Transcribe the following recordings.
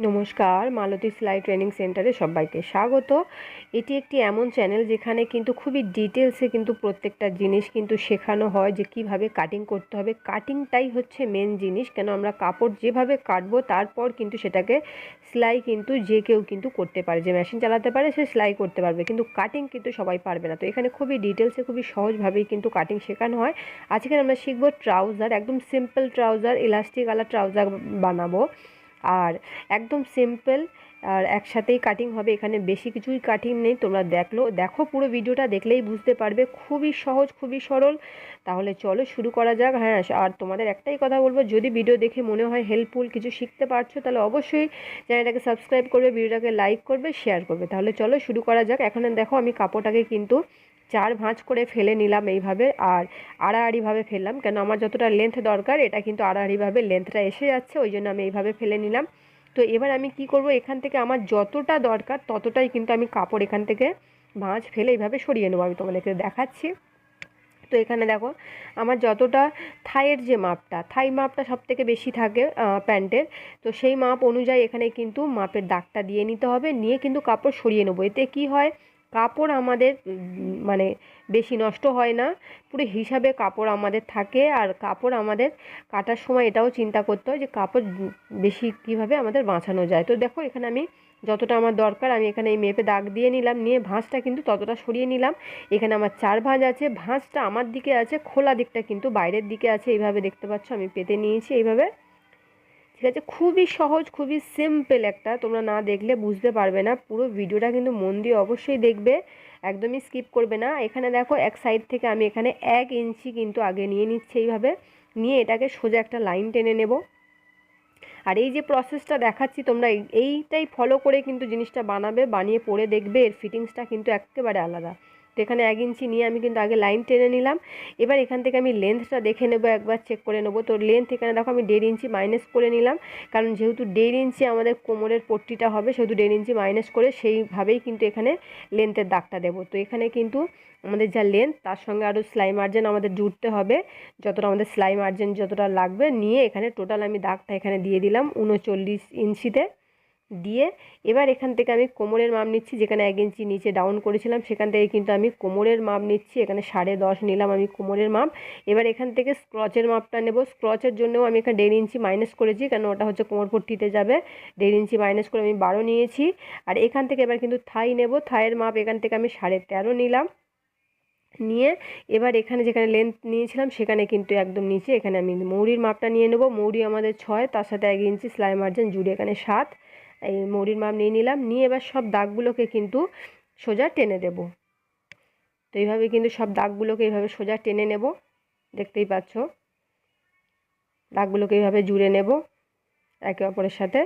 নমস্কার, মালতী সেলাই ট্রেনিং সেন্টারে সবাইকে স্বাগত। এটি একটি এমন চ্যানেল যেখানে কিন্তু খুবই ডিটেলসে কিন্তু প্রত্যেকটা জিনিস কিন্তু শেখানো হয় যে কীভাবে কাটিং করতে হবে। কাটিংটাই হচ্ছে মেন জিনিস, কেন আমরা কাপড় যেভাবে কাটবো তারপর কিন্তু সেটাকে সেলাই কিন্তু যে কেউ কিন্তু করতে পারে, যে মেশিন চালাতে পারে সে সেলাই করতে পারবে। কিন্তু কাটিং কিন্তু সবাই পারবে না। তো এখানে খুবই ডিটেলসে খুবই সহজভাবেই কিন্তু কাটিং শেখানো হয়। আজকে আমরা শিখব ট্রাউজার একদম সিম্পল ট্রাউজার ইলাস্টিক আলা ট্রাউজার বানাবো। আর একদম সিম্পল আর একসাথেই কাটিং হবে। এখানে বেশি কিছুই কাটিং নেই, তোমরা দেখল, দেখো পুরো ভিডিওটা, দেখলেই বুঝতে পারবে। খুবই সহজ, খুবই সরল। তাহলে চলো শুরু করা যাক। হ্যাঁ আর তোমাদের একটাই কথা বলব, যদি ভিডিও দেখে মনে হয় হেল্পফুল কিছু শিখতে পারছ, তাহলে অবশ্যই চ্যানেলটাকে সাবস্ক্রাইব করবে, ভিডিওটাকে লাইক করবে শেয়ার করবে। তাহলে চলো শুরু করা যাক। এখন দেখো আমি কাপড়টাকে কিন্তু চার ভাঁজ করে ফেলে নিলাম এইভাবে আর আড়াআড়িভাবে ফেললাম। কেন আমার যতটা লেন্থ দরকার, এটা কিন্তু আড়াআড়িভাবে লেন্থটা এসে যাচ্ছে, ওই জন্য আমি এইভাবে ফেলে নিলাম। তো এবার আমি কি করব? এখান থেকে আমার যতটা দরকার ততটাই কিন্তু আমি কাপড় এখান থেকে ভাঁজ ফেলে এইভাবে সরিয়ে নেব। আমি তোমাদেরকে দেখাচ্ছি। তো এখানে দেখো, আমার যতটা থাইয়ের যে মাপটা, থাই মাপটা সব থেকে বেশি থাকে প্যান্টের। তো সেই মাপ অনুযায়ী এখানে কিন্তু মাপের দাগটা দিয়ে নিতে হবে, নিয়ে কিন্তু কাপড় সরিয়ে নেব। এতে কি হয়? কাপড় আমাদের মানে বেশি নষ্ট হয় না। পুরো হিসাবে কাপড় আমাদের থাকে আর কাপড় আমাদের কাটার সময় এটাও চিন্তা করতে হয় যে কাপড় বেশি কীভাবে আমাদের বাঁচানো যায়। তো দেখো এখানে আমি যতটা আমার দরকার, আমি এখানে এই মেপে দাগ দিয়ে নিলাম, নিয়ে ভাঁজটা কিন্তু ততটা সরিয়ে নিলাম। এখানে আমার চার ভাঁজ আছে, ভাঁজটা আমার দিকে আছে, খোলা দিকটা কিন্তু বাইরের দিকে আছে, এইভাবে দেখতে পাচ্ছ আমি পেতে নিয়েছি এইভাবে। ঠিক আছে? খুবই সহজ, খুবই সিম্পল একটা। তোমরা না দেখলে বুঝতে পারবে না। পুরো ভিডিওটা কিন্তু মন দিয়ে অবশ্যই দেখবে। একদমই স্কিপ করবে না। এখানে দেখো, এক সাইড থেকে আমি এখানে এক ইঞ্চি কিন্তু আগে নিয়ে নিচ্ছি এইভাবে। নিয়ে এটাকে সোজা একটা লাইন টেনে নেব। আর এই যে প্রসেসটা দেখাচ্ছি তোমরা এইটাই ফলো করে কিন্তু জিনিসটা বানাবে, বানিয়ে পরে দেখবে। এর ফিটিংসটা কিন্তু একেবারে আলাদা। এখানে এক ইঞ্চি নিয়ে আমি কিন্তু আগে লাইন টেনে নিলাম। এবার এখান থেকে আমি লেন্থটা দেখে নেব, একবার চেক করে নেব। তো লেন্থ এখানে দেখো আমি দেড় ইঞ্চি মাইনাস করে নিলাম। কারণ যেহেতু দেড় ইঞ্চি আমাদের কোমরের পট্টিটা হবে, সেহেতু দেড় ইঞ্চি মাইনাস করে সেইভাবেই কিন্তু এখানে লেন্থের দাগটা দেবো। তো এখানে কিন্তু আমাদের যা লেন্থ তার সঙ্গে আরও সেলাই মার্জিন আমাদের জুড়তে হবে। যতটা আমাদের সেলাই মার্জিন যতটা লাগবে, নিয়ে এখানে টোটাল আমি দাগটা এখানে দিয়ে দিলাম উনচল্লিশ ইঞ্চিতে। দিয়ে এবার এখান থেকে আমি কোমরের মাপ নিচ্ছি, যেখানে এক ইঞ্চি নিচে ডাউন করেছিলাম, সেখান থেকে কিন্তু আমি কোমরের মাপ নিচ্ছি, এখানে সাড়ে দশ নিলাম আমি কোমরের মাপ। এবার এখান থেকে স্ক্রচের মাপটা নেব স্ক্রচের জন্যও আমি এখানে দেড় ইঞ্চি মাইনাস করেছি, কেন ওটা হচ্ছে কোমর পট্টিতে যাবে। দেড় ইঞ্চি মাইনাস করে আমি বারো নিয়েছি, আর এখান থেকে এবার কিন্তু থাই নেব থাইয়ের মাপ এখান থেকে আমি সাড়ে তেরো নিলাম। নিয়ে এবার এখানে যেখানে লেন্থ নিয়েছিলাম, সেখানে কিন্তু একদম নিচে এখানে আমি মৌরির মাপটা নিয়ে নেব, মৌরি আমাদের ছয়, তার সাথে এক ইঞ্চি সেলাই মার্জিন জুড়ে এখানে সাত। এই মৌরির মাপ নিয়ে নিলাম। নিয়ে এবার সব দাগগুলোকে কিন্তু সোজা টেনে দেব। তো এইভাবে কিন্তু সব দাগগুলোকে এইভাবে সোজা টেনে নেব। দেখতেই পাচ্ছ? দাগগুলোকে এইভাবে জুড়ে নেব একে অপরের সাথে।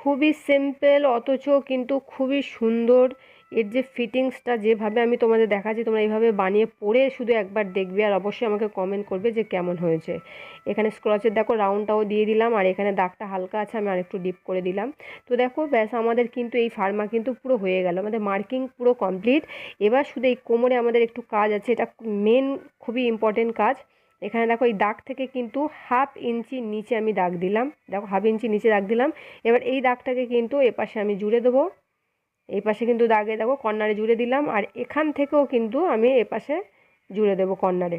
খুবই সিম্পল অথচ কিন্তু খুবই সুন্দর এর যে ফিটিংসটা যেভাবে আমি তোমাদের দেখাচ্ছি, তোমরা এইভাবে বানিয়ে পরে শুধু একবার দেখবে আর অবশ্যই আমাকে কমেন্ট করবে যে কেমন হয়েছে। এখানে স্ক্রচের দেখো রাউন্ডটাও দিয়ে দিলাম আর এখানে দাগটা হালকা আছে, আমি আরেকটু ডিপ করে দিলাম। তো দেখো, ব্যাস আমাদের কিন্তু এই ফার্মা কিন্তু পুরো হয়ে গেল, আমাদের মার্কিং পুরো কমপ্লিট এবার শুধু এই কোমরে আমাদের একটু কাজ আছে, এটা মেন খুবই ইম্পর্টেন্ট কাজ। এখানে দেখো এই দাগ থেকে কিন্তু হাফ ইঞ্চি নিচে আমি দাগ দিলাম, দেখো হাফ ইঞ্চি নিচে দাগ দিলাম। এবার এই দাগটাকে কিন্তু এপাশে আমি জুড়ে দেবো। এই পাশে কিন্তু দাগে দেখো, কর্নারে জুড়ে দিলাম, আর এখান থেকেও কিন্তু আমি এপাশে জুড়ে দেবো কর্নারে,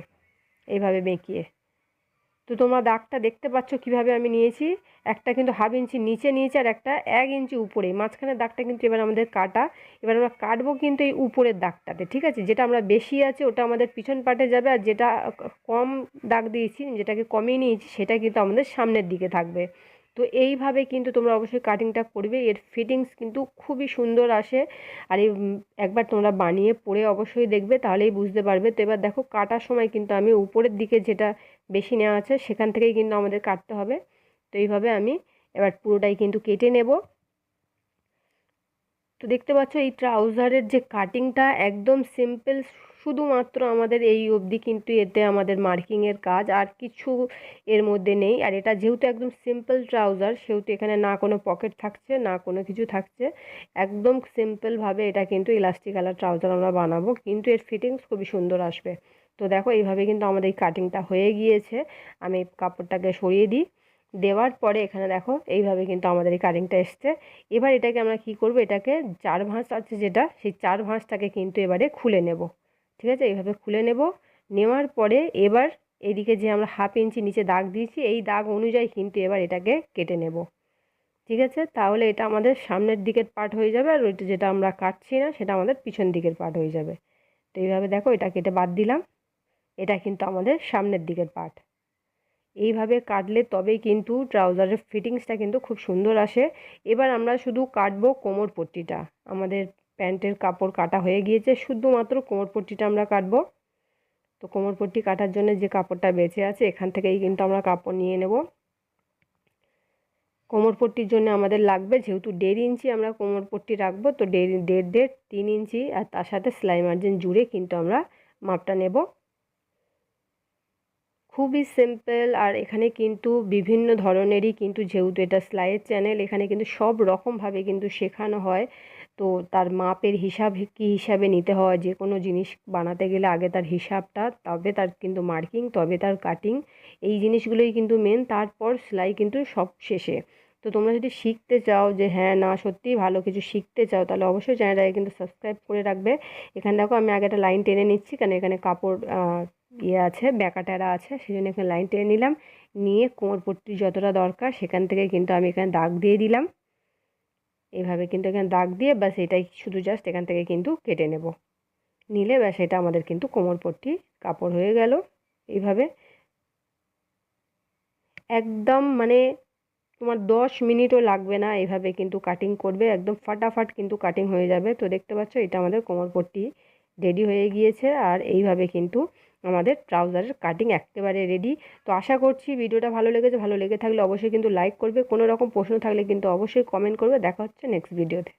এইভাবে বেঁকিয়ে। তো তোমরা দাগটা দেখতে পাচ্ছ কীভাবে আমি নিয়েছি, একটা কিন্তু হাফ ইঞ্চি নিচে নিয়েছি আর একটা এক ইঞ্চি উপরে, মাঝখানের দাগটা কিন্তু এবার আমাদের কাটা, এবার আমরা কাটবো কিন্তু এই উপরের দাগটাতে, ঠিক আছে? যেটা আমরা বেশি আছে ওটা আমাদের পিছন পাটে যাবে, আর যেটা কম দাগ দিয়েছি, যেটাকে কমিয়ে নিয়েছি, সেটা কিন্তু আমাদের সামনের দিকে থাকবে। তো এইভাবে কিন্তু তোমরা অবশ্যই কাটিংটা করবে। এর ফিটিংস কিন্তু খুবই সুন্দর আসে। আর এই একবার তোমরা বানিয়ে পরে অবশ্যই দেখবে, তাহলেই বুঝতে পারবে। তো এবার দেখো, কাটার সময় কিন্তু আমি উপরের দিকে যেটা বেশি নেওয়া আছে, সেখান থেকেই কিন্তু আমাদের কাটতে হবে। তো এইভাবে আমি এবার পুরোটাই কিন্তু কেটে নেব। তো দেখতে পাচ্ছ, এই ট্রাউজারের যে কাটিংটা একদম সিম্পল শুধুমাত্র আমাদের এই অবধি কিন্তু এতে আমাদের মার্কিংয়ের কাজ আর কিছু এর মধ্যে নেই। আর এটা যেহেতু একদম সিম্পল ট্রাউজার সেহেতু এখানে না কোনো পকেট থাকছে, না কোনো কিছু থাকছে, একদম সিম্পলভাবে এটা কিন্তু ইলাস্টিক কালার ট্রাউজার আমরা বানাবো। কিন্তু এর ফিটিংস খুবই সুন্দর আসবে। তো দেখো, এইভাবে কিন্তু আমাদের এই কাটিংটা হয়ে গিয়েছে। আমি কাপড়টাকে সরিয়ে দিই। দেওয়ার পরে এখানে দেখো, এইভাবে কিন্তু আমাদের এই কাটিংটা এসছে। এবার এটাকে আমরা কি করব? এটাকে চার ভাঁজ আছে যেটা, সেই চার ভাঁজটাকে কিন্তু এবারে খুলে নেব। ঠিক আছে? এইভাবে খুলে নেব। নেওয়ার পরে এবার এদিকে যে আমরা হাফ ইঞ্চি নিচে দাগ দিয়েছি, এই দাগ অনুযায়ী কিন্তু এবার এটাকে কেটে নেব। ঠিক আছে? তাহলে এটা আমাদের সামনের দিকের পার্ট হয়ে যাবে আর ওইটা যেটা আমরা কাটছি না, সেটা আমাদের পিছন দিকের পার্ট হয়ে যাবে। তো এইভাবে দেখো, এটা কেটে বাদ দিলাম। এটা কিন্তু আমাদের সামনের দিকের পার্ট এইভাবে কাটলে তবেই কিন্তু ট্রাউজারের ফিটিংসটা কিন্তু খুব সুন্দর আসে। এবার আমরা শুধু কাটবো কোমর পট্টিটা। আমাদের প্যান্টের কাপড় কাটা হয়ে গিয়েছে। শুধুমাত্র কোমর পট্টিটা আমরা কাটবো। তো কোমর পট্টি কাটার জন্য যে কাপড়টা বেঁচে আছে, এখান থেকেই কিন্তু আমরা কাপড় নিয়ে নেব। কোমর পট্টির জন্য আমাদের লাগবে, যেহেতু দেড় ইঞ্চি আমরা কোমর পট্টি রাখব, তো দেড় দেড় দেড়, তিন ইঞ্চি, আর তার সাথে সেলাই মার্জিন জুড়ে কিন্তু আমরা মাপটা নেব। খুবই সিম্পল, আর এখানে কিন্তু বিভিন্ন ধরনেরই কিন্তু, যেহেতু এটা সেলাইয়ের চ্যানেল, এখানে কিন্তু সব রকমভাবে কিন্তু শেখানো হয়। তো তার মাপের হিসাব কী হিসাবে নিতে হয়? যে কোনো জিনিস বানাতে গেলে আগে তার হিসাবটা, তবে তার কিন্তু মার্কিং, তবে তার কাটিং, এই জিনিসগুলোই কিন্তু মেন তারপর সেলাই কিন্তু সব শেষে। তো তোমরা যদি শিখতে চাও যে হ্যাঁ না, সত্যিই ভালো কিছু শিখতে চাও, তাহলে অবশ্যই চ্যানেলটাকে কিন্তু সাবস্ক্রাইব করে রাখবে। এখানে দেখো আমি আগে একটা লাইন টেনে নিচ্ছি, কারণ এখানে কাপড় ইয়ে আছে ব্যাকাটারা আছে সেই জন্য এখানে লাইন টেনে নিলাম। নিয়ে কোমর পট্টি যতটা দরকার, সেখান থেকে কিন্তু আমি এখানে দাগ দিয়ে দিলাম। এভাবে কিন্তু এখানে দাগ দিয়ে ব্যাস এটাই শুধু জাস্ট এখান থেকে কিন্তু কেটে নেব। নিলে ব্যাস এটা আমাদের কিন্তু কোমর পট্টি কাপড় হয়ে গেল। এইভাবে একদম মানে তোমার দশ মিনিটও লাগবে না এভাবে কিন্তু কাটিং করবে। একদম ফাটাফাট কিন্তু কাটিং হয়ে যাবে। তো দেখতে পাচ্ছ এটা আমাদের কোমর পট্টি রেডি হয়ে গিয়েছে। আর এইভাবে কিন্তু আমাদের ট্রাউজারের কাটিং একেবারে রেডি তো আশা করছি ভিডিওটা ভালো লেগেছে, ভালো লেগে থাকলে অবশ্যই কিন্তু লাইক করবে। কোনো রকম প্রশ্ন থাকলে কিন্তু অবশ্যই কমেন্ট করবে। দেখা হচ্ছে নেক্সট ভিডিওতে